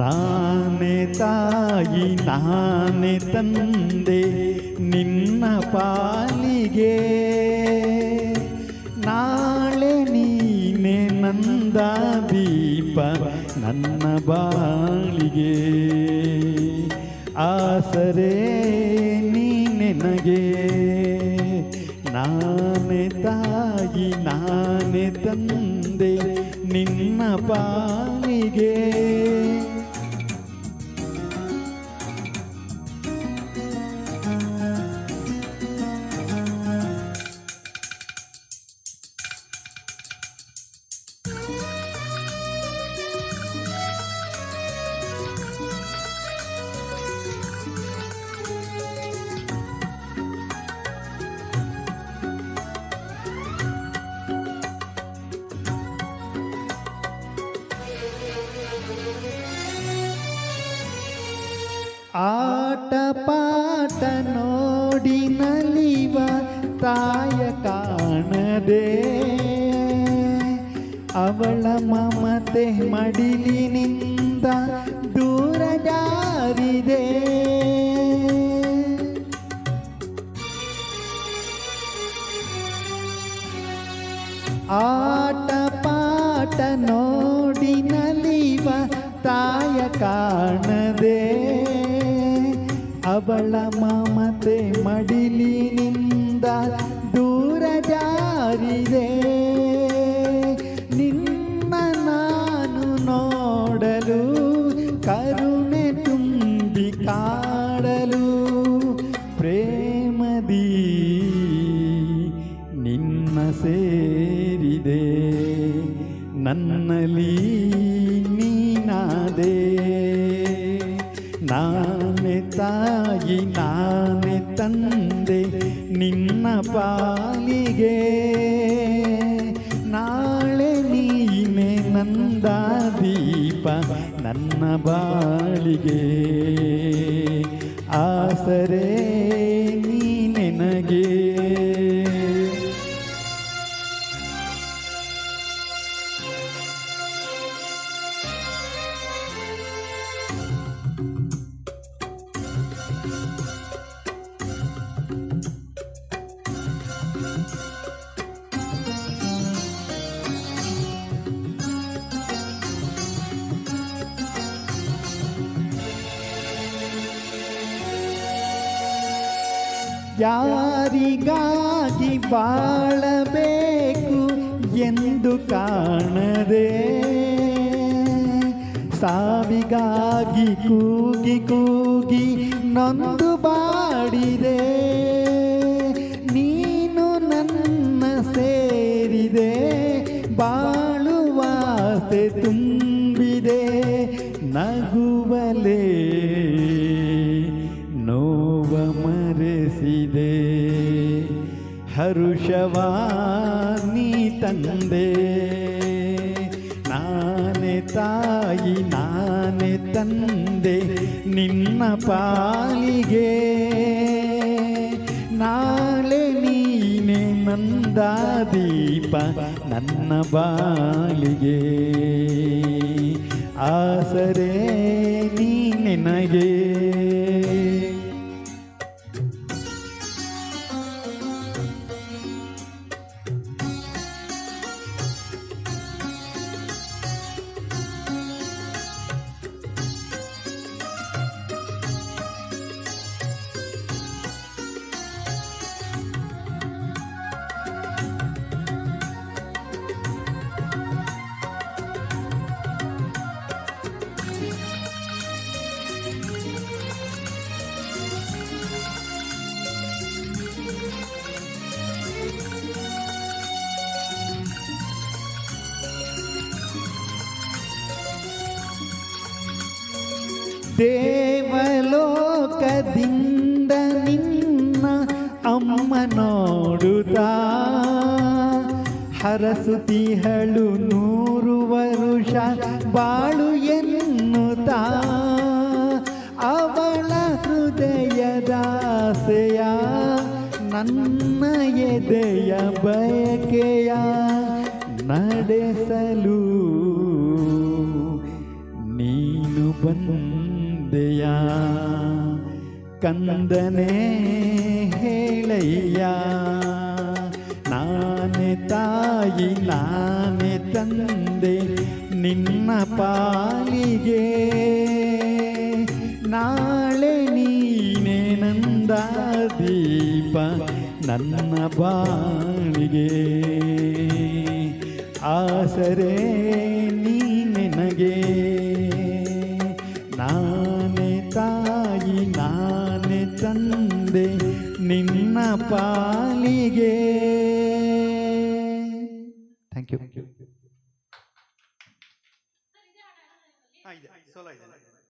ನಾನೇ ತಾಯಿ, ನಾನೇ ತಂದೆ, ನಿನ್ನ ಪಾಲಿಗೆ. ನಾಳೆ ನೀನೆ ನಂದ ದೀಪ, ನನ್ನ ಬಾಳಿಗೆ. ಆಸರೆ ನೀನೆನಗೆ ನಾನೇ ತಾಯಿ, ನಾನೇ ತಂದೆ, ನಿನ್ನ ಪಾಲಿಗೆ. ಆಟ ಪಾಟ ನೋಡಿ ನಲಿವ ತಾಯ ಕಾಣದೆ. ಅವಳ ಮಮತೆ ಮಡಿಲಿನಿಂದ ದೂರ ಜಾರಿದೆ. ಆಟ ಪಾಟ ನೋಡಿ ನಲಿವ ತಾಯ ಕಾಣದೆ. ಅವಳ ಮಮತೆ ಮಡಿಲಿನಿಂದ ದೂರ ಜಾರಿದೆ. ನಿನ್ನ ನಾನು ನೋಡಲು ಕರುಣೆ ತುಂಬಿ ಕಾಡಲು ಪ್ರೇಮದಿ ನಿನ್ನ ಸೇರಿದೆ. ನನ್ನಲ್ಲಿ ನೀನಾದೆ. ನಾನೇ ತಾಯಿ ನಾನೇ ತಂದೆ ನಿನ್ನ ಪಾಲಿಗೆ. ನಾಳೆ ನೀನೆ ನಂದ ದೀಪ ನನ್ನ ಬಾಳಿಗೆ. ಆಸರೆ ನೀನೆನಗೆ. ಯಾರಿಗಾಗಿ ಬಾಳಬೇಕು ಎಂದು ಕಾಣದೆ? ಸಾವಿಗಾಗಿ ಕೂಗಿ ಕೂಗಿ ನೊಂದು ಬಾಡಿದೆ. ಮರೆಸಿದೆ ಹರುಷವಾ, ನೀ ತಂದೆ. ನಾನೇ ತಾಯಿ, ನಾನೇ ತಂದೆ. ನಿನ್ನ ಪಾಲಿಗೆ ನಾಳೆ ನೀನೆ ನಂದ ದೀಪ ನನ್ನ ಬಾಳಿಗೆ. ಆಸರೆ ನೀನೆನಗೆ ದೇವಲೋಕದಿಂದ ನಿನ್ನ ಅಮ್ಮ ನೋಡುತ್ತಾ ಹರಸುತಿಹಳು ನೂರು ವರುಷ ಬಾಳು ಎನ್ನುತ್ತಾ ಅವಳ ಹೃದಯದಾಸೆಯ ನನ್ನ ಎದೆಯ ಬಯಕೆಯ ನಡೆಸಲು ನೀನು ಬಂದ ಕಂದನೆ ಹೇಳಯ್ಯ, ನಾನೇ ತಾಯಿ, ನಾನೇ ತಂದೆ, ನಿನ್ನ ಪಾಲಿಗೆ. ನಾಳೆ ನೀನೇ ನಂದ ದೀಪ, ನನ್ನ ಬಾಳಿಗೆ. ಆಸರೆ ನೀ ನನಗೆ ತಂದೆ ನಿನ್ನ ಪಾಲಿಗೆ. Thank you